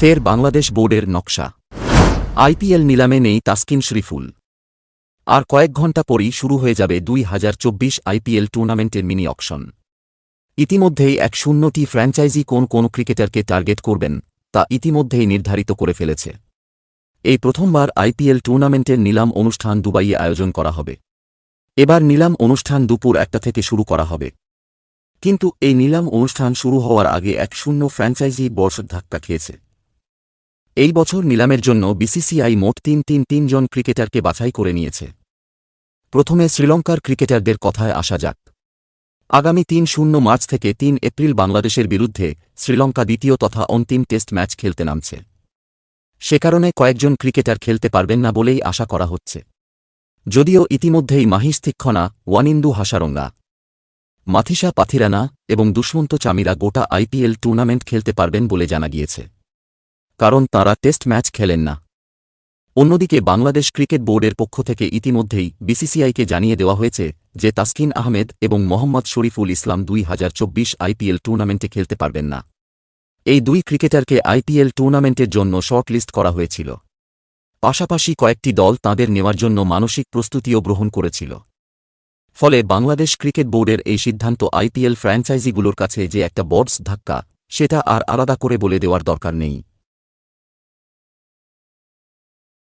ফের বাংলাদেশ বোর্ডের নকশা। আইপিএল নিলামে নেই তাসকিন শরীফুল। আর কয়েক ঘণ্টা পরই শুরু হয়ে যাবে দুই হাজার চব্বিশ আইপিএল টুর্নামেন্টের মিনি অকশন। ইতিমধ্যেই এক শূন্যটি ফ্র্যাঞ্চাইজি কোন কোন ক্রিকেটারকে টার্গেট করবেন, তা ইতিমধ্যেই নির্ধারিত করে ফেলেছে। এই প্রথমবার আইপিএল টুর্নামেন্টের নিলাম অনুষ্ঠান দুবাইয়ে আয়োজন করা হবে। এবার নিলাম অনুষ্ঠান দুপুর একটা থেকে শুরু করা হবে। কিন্তু এই নিলাম অনুষ্ঠান শুরু হওয়ার আগে এক শূন্য ফ্র্যাঞ্চাইজি বর্ষ ধাক্কা খেয়েছে। এই বছর নিলামের জন্য বিসিসিআই মোট তিন তিন তিনজন ক্রিকেটারকে বাছাই করে নিয়েছে। প্রথমে শ্রীলঙ্কার ক্রিকেটারদের কথায় আসা যাক। আগামী তিন শূন্য মার্চ থেকে তিন এপ্রিল বাংলাদেশের বিরুদ্ধে শ্রীলঙ্কা দ্বিতীয় তথা অন্তিম টেস্ট ম্যাচ খেলতে নামছে। সে কারণে কয়েকজন ক্রিকেটার খেলতে পারবেন না বলেই আশা করা হচ্ছে। যদিও ইতিমধ্যেই মাহিস তিক্ষণা, ওয়ানিন্দু হাসারঙ্গা মাথিসা পাথিরানা এবং দুষ্মন্ত চামিরা গোটা আইপিএল টুর্নামেন্ট খেলতে পারবেন বলে জানা গিয়েছে। কারণ তাঁরা টেস্ট ম্যাচ খেলেন না। অন্যদিকে বাংলাদেশ ক্রিকেট বোর্ডের পক্ষ থেকে ইতিমধ্যেই বিসিসিআইকে জানিয়ে দেওয়া হয়েছে যে তাসকিন আহমেদ এবং মোহাম্মদ শরীফুল ইসলাম দুই হাজার চব্বিশ আইপিএল টুর্নামেন্টে খেলতে পারবেন না। এই দুই ক্রিকেটারকে আইপিএল টুর্নামেন্টের জন্য শর্টলিস্ট করা হয়েছিল। পাশাপাশি কয়েকটি দল তাঁদের নেওয়ার জন্য মানসিক প্রস্তুতিও গ্রহণ করেছিল। ফলে বাংলাদেশ ক্রিকেট বোর্ডের এই সিদ্ধান্ত আইপিএল ফ্র্যাঞ্চাইজিগুলোর কাছে যে একটা বডস ধাক্কা, সেটা আর আলাদা করে বলে দেওয়ার দরকার নেই।